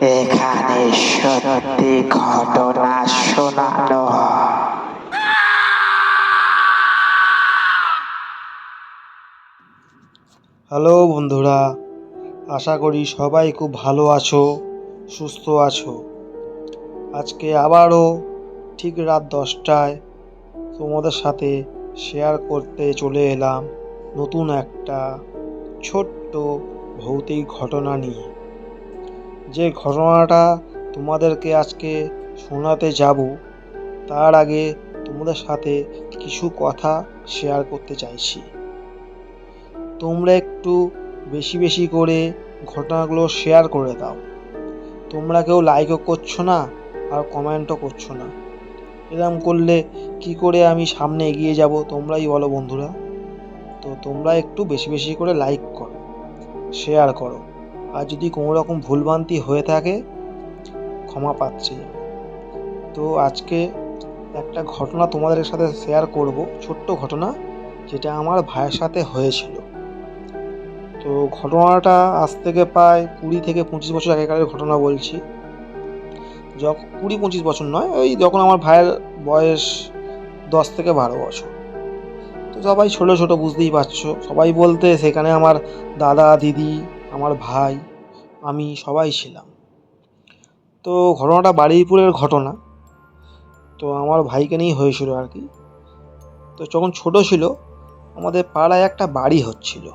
এখানে সত্যি ঘটনা শোনানো হ্যালো বন্ধুরা, আশা করি সবাই খুব ভালো আছো, সুস্থ আছো। আজকে আবারও ঠিক রাত দশটায় তোমাদের সাথে শেয়ার করতে চলে এলাম নতুন একটা ছোট্ট ভৌতিক ঘটনা নিয়ে। যে ঘটনাটা তোমাদেরকে আজকে শোনাতে যাব, তার আগে তোমাদের সাথে কিছু কথা শেয়ার করতে চাইছি। তোমরা একটু বেশি বেশি করে ঘটনাগুলো শেয়ার করে দাও। তোমরা কেউ লাইকও করছ না, আর কমেন্টও করছ না। এরম করলে কি করে আমি সামনে এগিয়ে যাব, তোমরাই বলো বন্ধুরা। তো তোমরা একটু বেশি বেশি করে লাইক করো। শেয়ার করো। আর যদি কোনো রকম ভুলভ্রান্তি হয়ে থাকে, ক্ষমা পাচ্ছি। তো আজকে একটা ঘটনা তোমাদের সাথে শেয়ার করব, ছোট্ট ঘটনা, যেটা আমার ভাইয়ের সাথে হয়েছিল। তো ঘটনাটা আজ থেকে প্রায় কুড়ি থেকে পঁচিশ বছর আগেকারের ঘটনা বলছি। যখন কুড়ি পঁচিশ বছর নয়, ওই যখন আমার ভাইয়ের বয়স দশ থেকে বারো বছর। তো সবাই ছোটো ছোটো বুঝতেই পারছ। সবাই বলতে সেখানে আমার দাদা, দিদি, আমার ভাই, আমি সবাই ছিলাম। তো ঘটনাটা বারুইপুরের ঘটনা। তো আমার ভাইকে নিয়েই হয়েছিল আর কি। তো যখন ছোট ছিল, আমাদের পাড়ায় একটা বাড়ি হচ্ছিল।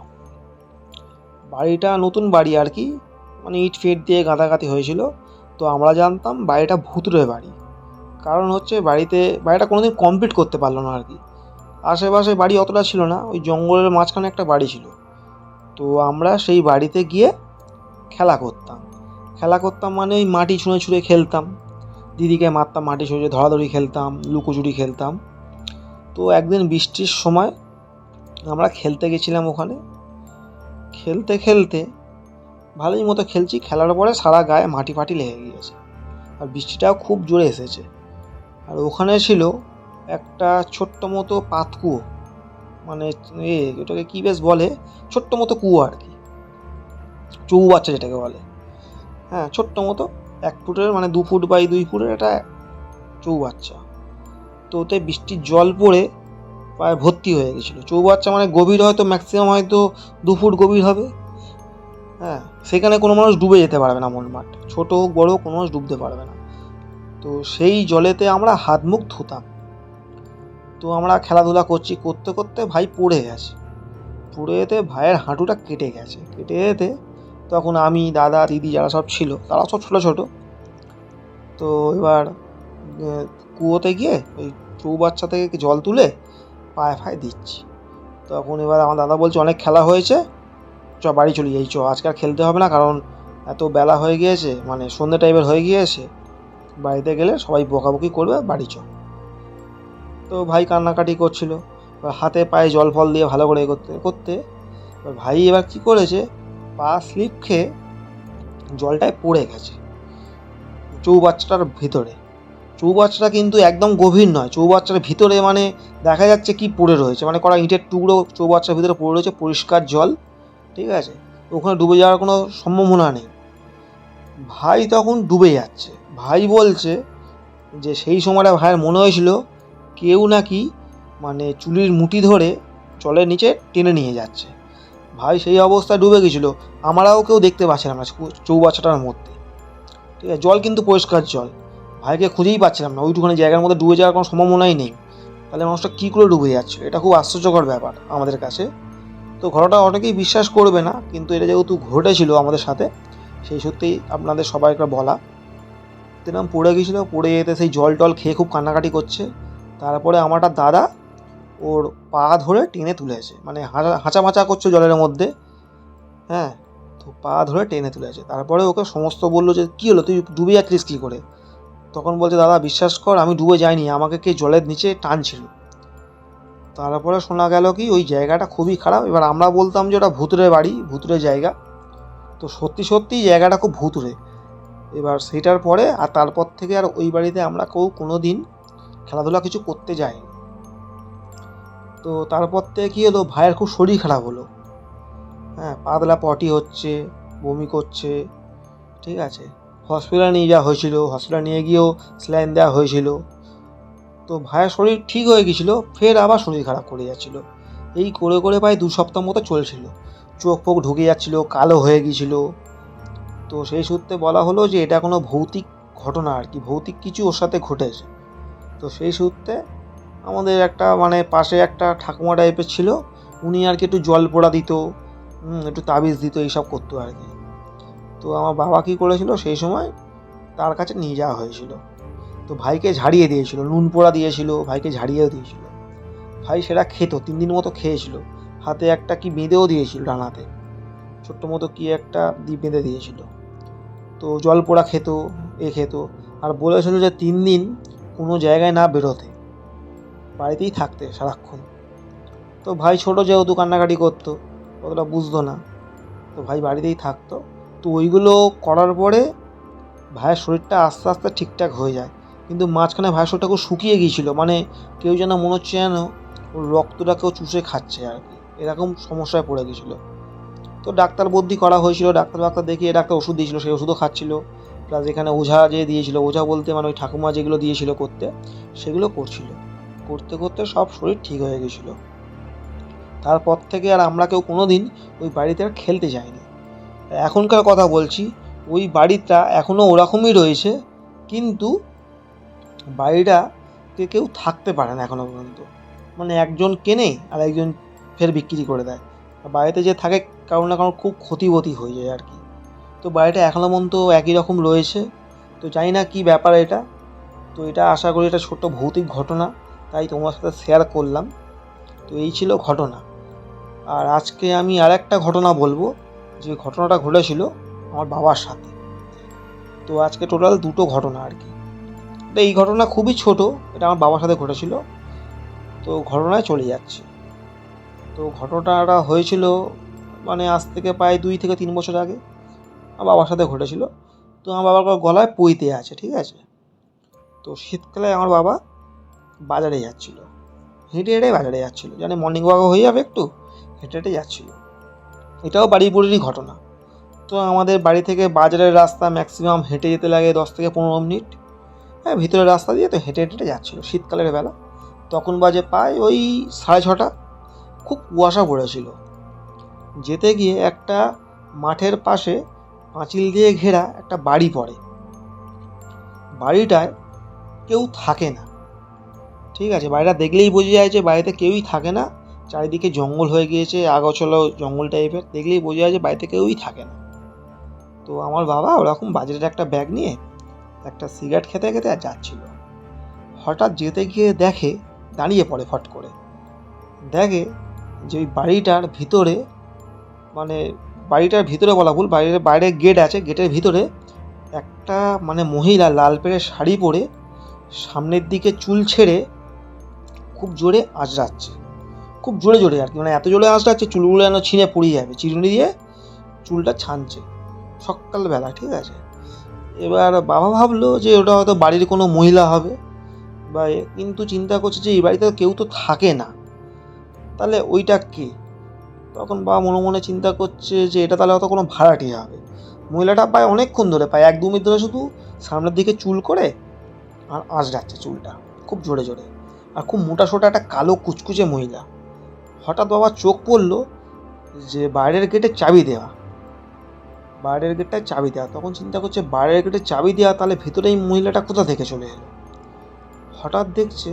বাড়িটা নতুন বাড়ি আর কি মানে ইট ফিট দিয়ে গাঁথাগাঁথি হয়েছিল। তো আমরা জানতাম বাড়িটা ভূতুরে বাড়ি। কারণ হচ্ছে বাড়িতে, বাড়িটা কোনোদিন কমপ্লিট করতে পারল না আর কি। আশেপাশে বাড়ি অতটা ছিল না, ওই জঙ্গলের মাঝখানে একটা বাড়ি ছিল। তো আমরা সেই বাড়িতে গিয়ে খেলা করতাম। খেলা করতাম মানে ওই মাটি ছুঁড়ে ছুঁড়ে খেলতাম। দিদিকে মারতাম, মাটি ছুঁড়ে ধরাধরি খেলতাম, লুকোচুরি খেলতাম। তো একদিন বৃষ্টির সময় আমরা খেলতে গেছিলাম ওখানে। খেলতে খেলতে ভালোই মতো খেলছি, খেলার পরে সারা গায়ে মাটি ফাটি লেগে গিয়েছে। আর বৃষ্টিটাও খুব জোরে এসেছে। আর ওখানে ছিল একটা ছোট্ট মতো পাতকুয়ো মানে এ ওটাকে কী বেশ বলে? ছোট্ট মতো কুয়ো আর কি। চৌবাচ্চা যেটাকে বলে। হ্যাঁ ছোট্ট মতো এক ফুটের মানে দু ফুট বাই দুই ফুটের একটা চৌবাচ্চা তো ওতে বৃষ্টির জল পড়ে প্রায় ভর্তি হয়ে গেছিল। চৌবাচ্চা মানে গভীর হয়তো ম্যাক্সিমাম হয়তো দু ফুট গভীর হবে। হ্যাঁ সেখানে কোনো মানুষ ডুবে যেতে পারবে না মন মাঠ। ছোটো হোক, বড় কোনো মানুষ ডুবতে পারবে না। তো সেই জলেতে আমরা হাত মুখ ধুতাম। তো আমরা খেলাধুলা করছি, করতে করতে ভাই পড়ে গেছে। পড়ে যেতে ভাইয়ের হাঁটুটা কেটে গেছে। কেটে যেতে তখন আমি, দাদা, দিদি যারা সব ছিল, তারা সব ছোটো ছোটো। তো এবার কুয়োতে গিয়ে ওই চৌবাচ্চা থেকে জল তুলে পায়ে ফায়ে দিচ্ছি। তখন এবার আমার দাদা বলছে, অনেক খেলা হয়েছে। চ, বাড়ি চলে যাই। চ, আজকে খেলতে হবে না, কারণ এত বেলা হয়ে গিয়েছে মানে সন্ধ্যে টাইপের হয়ে গিয়েছে। বাড়িতে গেলে সবাই বকাবকি করবে, বাড়ি চ। তো ভাই কান্নাকাটি করছিল। এবার হাতে পায়ে জল ফল দিয়ে ভালো করে করতে করতে। এবার ভাই এবার কী করেছে? পা স্লিপ খেয়ে জলটায় পড়ে গেছে চৌবাচ্চাটার ভিতরে। চৌবাচ্চাটা কিন্তু একদম গভীর নয়, চৌবাচ্চার ভিতরে মানে দেখা যাচ্ছে কি পড়ে রয়েছে। মানে করা ইটের টুকরো চৌবাচ্চার ভিতরে পড়ে রয়েছে, পরিষ্কার জল, ঠিক আছে? ওখানে ডুবে যাওয়ার কোনো সম্ভাবনা নেই। ভাই তখন ডুবে যাচ্ছে। ভাই বলছে যে সেই সময়টা ভাইয়ের মনে হয়েছিল কেউ নাকি মানে চুলির মুঠি ধরে জলের নিচে টেনে নিয়ে যাচ্ছে। ভাই, সেই অবস্থায় ডুবে গেছিল। আমরাও কেউ দেখতে পাচ্ছিলাম না চৌবাচ্চাটার মধ্যে। ঠিক আছে, জল কিন্তু পরিষ্কার জল। ভাইকে খুঁজেই পাচ্ছিলাম না। ওইটুখানি জায়গার মধ্যে ডুবে যাওয়ার কোনো সম্ভাবনাই নেই। তাহলে মানুষটা কী করে ডুবে যাচ্ছে? এটা খুব আশ্চর্যকর ব্যাপার আমাদের কাছে। তো ঘটনাটা অনেকেই বিশ্বাস করবে না, কিন্তু এটা যেহেতু ঘটেছিল আমাদের সাথে, সেই সত্যিই আপনাদের সবাইকে বলা। দিলাম পড়ে গেছিল পড়ে যেতে সেই জল টল খেয়ে খুব কান্নাকাটি করছে। তারপরে আমার একটা দাদা ওর পা ধরে টেনে তুলেছে মানে হাঁচা মাচা করছে জলের মধ্যে। হ্যাঁ তো পা ধরে টেনে তুলেছে তারপরে ওকে সমস্ত বলল যে, কী হলো? তুই ডুবে যাচ্ছিস কী করে? তখন বলছে, দাদা, বিশ্বাস কর, আমি ডুবে যাইনি। আমাকে কে জলের নিচে টানছিল? তারপরে শোনা গেল কি, ওই জায়গাটা খুবই খারাপ। এবার আমরা বলতাম যে, ওটা ভুতুরে বাড়ি, ভুতুরে জায়গা। তো সত্যি সত্যি জায়গাটা খুব ভুতুরে। এবার সেটার পরে আর তারপর থেকে আর ওই বাড়িতে আমরা কেউ কোনো দিন খেলাধুলা কিছু করতে যাইনি তো তারপর থেকে কী হলো? ভাইয়ের খুব শরীর খারাপ হলো। হ্যাঁ পাতলা পটি হচ্ছে, বমি করছে, ঠিক আছে। হসপিটালে নিয়ে যাওয়া হয়েছিল হসপিটালে নিয়ে গিয়েও স্যালাইন দেওয়া হয়েছিল। তো ভাইয়ের শরীর ঠিক হয়ে গেছিল ফের আবার শরীর খারাপ করে যাচ্ছিল। এই করে করে প্রায় দু সপ্তাহ মতো চলছিল। চোখ ফোক ঢুকে যাচ্ছিল, কালো হয়ে গিয়েছিল। তো সেই সূত্রে বলা হলো যে এটা কোনো ভৌতিক ঘটনা আর কি, ভৌতিক কিছু ওর সাথে ঘটেছে। তো সেই সূত্রে আমাদের একটা মানে পাশে একটা ঠাকুমা টাইপের ছিল, উনি আর কি একটু জল পোড়া দিত একটু তাবিজ দিত, এইসব করতো আর কি। তো আমার বাবা কী করেছিল, সেই সময় তার কাছে নিয়ে যাওয়া হয়েছিল। তো ভাইকে ঝাড়িয়ে দিয়েছিল, নুন পোড়া দিয়েছিল, ভাইকে ঝাড়িয়েও দিয়েছিল। ভাই সেটা খেত, তিন দিন মতো খেয়েছিল। হাতে একটা কি বেঁধেও দিয়েছিল ডানাতে, ছোট্ট মতো কি একটা দিয়ে বেঁধে দিয়েছিল। তো জল পোড়া খেত, এ খেত। আর বলেছিল যে তিন দিন কোনো জায়গায় না বেরোতে। বাড়িতেই থাকতে সারাক্ষণ। তো ভাই ছোটো যেহেতু কান্নাকাটি করতো, অতটা বুঝতো না। তো ভাই বাড়িতেই থাকতো। তো ওইগুলো করার পরে ভাইয়ের শরীরটা আস্তে আস্তে ঠিকঠাক হয়ে যায়। কিন্তু মাঝখানে ভাইয়ের শরীরটা খুব শুকিয়ে গিয়েছিল। মানে কেউ যেন মনে হচ্ছে যেন ওর রক্তটা কেউ চুষে খাচ্ছে আর কি। এরকম সমস্যায় পড়ে গেছিল তো ডাক্তার বদ্যি করা হয়েছিল। ডাক্তার ডাক্তার দেখিয়ে ডাক্তার ওষুধ দিয়েছিল। সেই ওষুধও খাচ্ছিল। প্লাস এখানে ওঝা যে দিয়েছিল, ওঝা বলতে মানে ওই ঠাকুমা যেগুলো দিয়েছিল করতে, সেগুলো করছিল। করতে করতে সব শরীর ঠিক হয়ে গেছিল। তারপর থেকে আর আমরা কেউ কোনো দিন ওই বাড়িতে আর খেলতে যাইনি। এখনকার কথা বলছি, ওই বাড়িটা এখনও ওরকমই রয়েছে, কিন্তু বাড়িটাতে কেউ থাকতে পারে না এখনও পর্যন্ত। মানে একজন কেনে আর একজন ফের বিক্রি করে দেয়। বাড়িতে যে থাকে, কারও না কারও খুব ক্ষতিবতী হয়ে যায় আর কি। তো বাড়িটা এখনও পর্যন্ত একই রকম রয়েছে। তো জানি না কী ব্যাপার এটা। তো এটা আশা করি এটা ছোট্ট ভৌতিক ঘটনা, তাই তোমার সাথে শেয়ার করলাম। তো এই ছিল ঘটনা। আর আজকে আমি আর একটা ঘটনা বলব, যে ঘটনাটা ঘটেছিল আমার বাবার সাথে। তো আজকে টোটাল দুটো ঘটনা আর কি। তো এই ঘটনা খুবই ছোট, এটা আমার বাবার সাথে ঘটেছিল। তো ঘটনায় চলে যাচ্ছে। তো ঘটনাটা হয়েছিল মানে আজ থেকে প্রায় দুই থেকে তিন বছর আগে। আমার বাবার সাথে ঘটেছিল। তো আমার বাবার গলায় পইতে আছে, ঠিক আছে? তো শীতকালে আমার বাবা বাজারে যাচ্ছিল। হেঁটে হেঁটে বাজারে যাচ্ছিল। জানে মর্নিং ওয়াকও হয়ে যাবে একটু, হেঁটে হেঁটে যাচ্ছিল। এটাও বাড়ি বাড়িপুরেরই ঘটনা। তো আমাদের বাড়ি থেকে বাজারের রাস্তা ম্যাক্সিমাম হেঁটে যেতে লাগে দশ থেকে পনেরো মিনিট। হ্যাঁ ভিতরের রাস্তা দিয়ে তো হেঁটে হেঁটে যাচ্ছিল শীতকালের বেলা। তখন বাজে প্রায় ওই সাড়ে ছটা। খুব কুয়াশা পড়েছিল। যেতে গিয়ে একটা মাঠের পাশে পাঁচিল দিয়ে ঘেরা একটা বাড়ি পড়ে। বাড়িটায় কেউ থাকে না। ঠিক আছে, বাড়িটা দেখলেই বোঝা যায় যে বাড়িতে কেউই থাকে না। চারিদিকে জঙ্গল হয়ে গিয়েছে আগছলো জঙ্গল টাইপের। দেখলেই বোঝা যায় যে বাড়িতে কেউই থাকে না। তো আমার বাবা ওরকম বাজারের একটা ব্যাগ নিয়ে একটা সিগারেট খেতে খেতে আর যাচ্ছিল। হঠাৎ যেতে গিয়ে দেখে দাঁড়িয়ে পড়ে ফট করে। দেখে যে ওই বাড়িটার ভিতরে মানে বাড়িটার ভিতরে বলা ভুল, বাড়ির বাইরে গেট আছে গেটের ভিতরে একটা মানে মহিলা লাল পেড়ে শাড়ি পরে সামনের দিকে চুল ছেড়ে খুব জোরে আঁচড়াচ্ছে। খুব জোরে জোরে আর কি মানে এত জোরে আঁচড়াচ্ছে, চুলগুলো যেন ছিঁড়ে পড়ে যাবে, চিরুনি দিয়ে চুলটা ছানছে সকালবেলা, ঠিক আছে? এবার বাবা ভাবলো যে ওটা হয়তো বাড়ির কোনো মহিলা হবে, বা কিন্তু চিন্তা করছে যে এই বাড়িতে কেউ তো থাকে না। তাহলে ওইটা কে? তখন বা মনে মনে চিন্তা করছে যে এটা তাহলে হয়তো কোনো ভাড়াটিয়া হবে। মহিলাটা প্রায় অনেকক্ষণ ধরে, প্রায় এক দু মিনিট ধরে শুধু সামনের দিকে চুল করে আর আঁচড়াচ্ছে চুলটা, খুব জোরে জোরে। আর খুব মোটা সোটা একটা কালো কুচকুচে মহিলা। হঠাৎ বাবা চোখ পড়ল যে বাইরের গেটে চাবি দেওয়া বাইরের গেটটায় চাবি দেওয়া তখন চিন্তা করছে, বাইরের গেটে চাবি দেওয়া তাহলে ভিতরে এই মহিলাটা কোথা থেকে চলে এলো? হঠাৎ দেখছে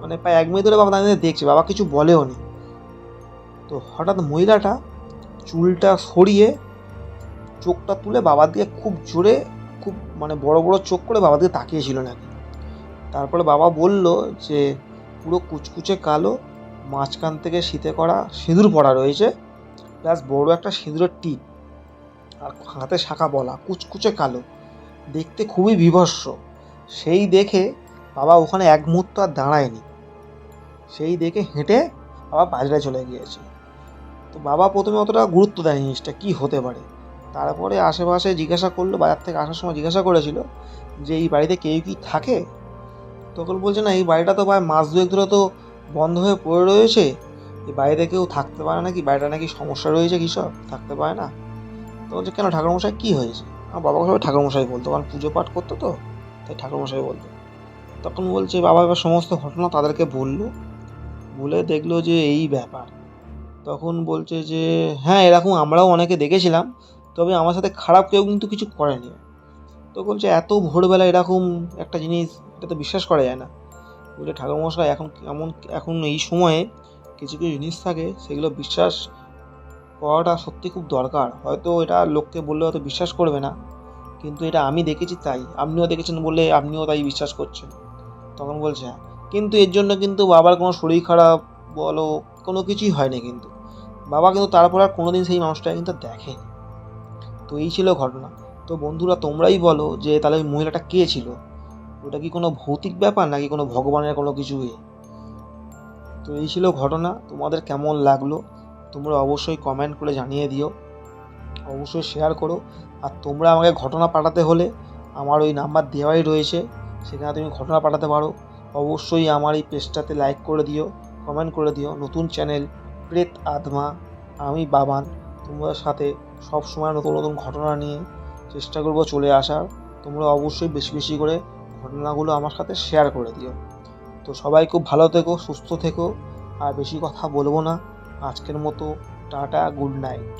মানে প্রায় এক মিনিট ধরে বাবা দাঁড়িয়ে দেখছে, বাবা কিছু বলেও নি। তো হঠাৎ মহিলাটা চুলটা সরিয়ে চোখটা তুলে বাবার দিকে খুব জোরে, খুব মানে বড় বড় চোখ করে বাবার দিকে তাকিয়েছিল নাকি। তারপরে বাবা বলল যে, পুরো কুচকুচে কালো, মাঝখান থেকে শীতে করা সিঁদুর পড়া রয়েছে প্লাস বড় একটা সিঁদুরের টিপ আর হাতে শাখা বলা, কুচকুচে কালো। দেখতে খুবই বিভৎস। সেই দেখে বাবা ওখানে এক মুহূর্ত আর দাঁড়ায়নি। সেই দেখে হেঁটে বাবা বাজারে চলে গিয়েছে তো বাবা প্রথমে অতটা গুরুত্ব দেয় জিনিসটা, কী হতে পারে? তারপরে আশেপাশে জিজ্ঞাসা করল, বাজার থেকে আসার সময় জিজ্ঞাসা করেছিল যে এই বাড়িতে কেউ কি থাকে? তখন বলছে, না, এই বাড়িটা তো প্রায় মাস দুয়েক ধরে তো বন্ধ হয়ে পড়ে রয়েছে। এই বাড়িতে কেউ থাকতে পারে নাকি? বাড়িটা নাকি সমস্যা রয়েছে কী সব থাকতে পারে না? তো বলছে, কেন ঠাকুরমশাই, কী হয়েছে? আমার বাবাকে সবাই ঠাকুরমশাই বলতো, কারণ পুজো পাঠ করতো তো, তাই ঠাকুরমশাই বলতো। তখন বলছে, বাবা এবার সমস্ত ঘটনা তাদেরকে বলল, বলে দেখল যে এই ব্যাপার। তখন বলছে যে হ্যাঁ এরকম আমরাও অনেকে দেখেছিলাম, তবে আমার সাথে খারাপ কেউ কিন্তু কিছু করেনি। তো বলছে, এত ভোরবেলা এরকম একটা জিনিস, এটা তো বিশ্বাস করা যায় না। বলে ঠাকুরমশাই, এখন এমন এখন এই সময়ে কিছু কিছু জিনিস থাকে, সেগুলো বিশ্বাস করাটা সত্যি খুব দরকার। হয়তো এটা লোককে বললে হয়তো বিশ্বাস করবে না, কিন্তু এটা আমি দেখেছি তাই। আপনিও দেখেছেন বলে আপনিও তাই বিশ্বাস করছেন। তখন বলছে হ্যাঁ কিন্তু এর জন্য কিন্তু বাবার কোনো শরীর খারাপ বলো, কোনো কিছুই হয়নি কিন্তু। বাবা কিন্তু তারপর আর কোনোদিন সেই মানুষটাকে কিন্তু দেখেনি। তো এই ছিল ঘটনা। তো বন্ধুরা, তোমরাই বলো যে তাহলে ওই মহিলাটা কে ছিল? ওটা কি কোনো ভৌতিক ব্যাপার নাকি কোনো ভগবানের কোনো কিছু এ? তো এই ছিল ঘটনা। তোমাদের কেমন লাগল? তোমরা অবশ্যই কমেন্ট করে জানিয়ে দিও। অবশ্যই শেয়ার করো। আর তোমরা আমাকে ঘটনা পাঠাতে হলে আমার ওই নাম্বার দেওয়াই রয়েছে। সেখানে তুমি ঘটনা পাঠাতে পারো। অবশ্যই আমার এই পেজটাতে লাইক করে দিও কমেন্ট করে দিও। নতুন চ্যানেল প্রেত আত্মা, আমি বাবান তোমাদের সাথে সব সময় নতুন নতুন ঘটনা নিয়ে চেষ্টা করব চলে আসার। তোমরা অবশ্যই বেশি বেশি করে ঘটনাগুলো আমার সাথে শেয়ার করে দিও। তো সবাই খুব ভালো থেকো, সুস্থ থেকো, আর বেশি কথা বলব না। আজকের মতো, টাটা গুড নাইট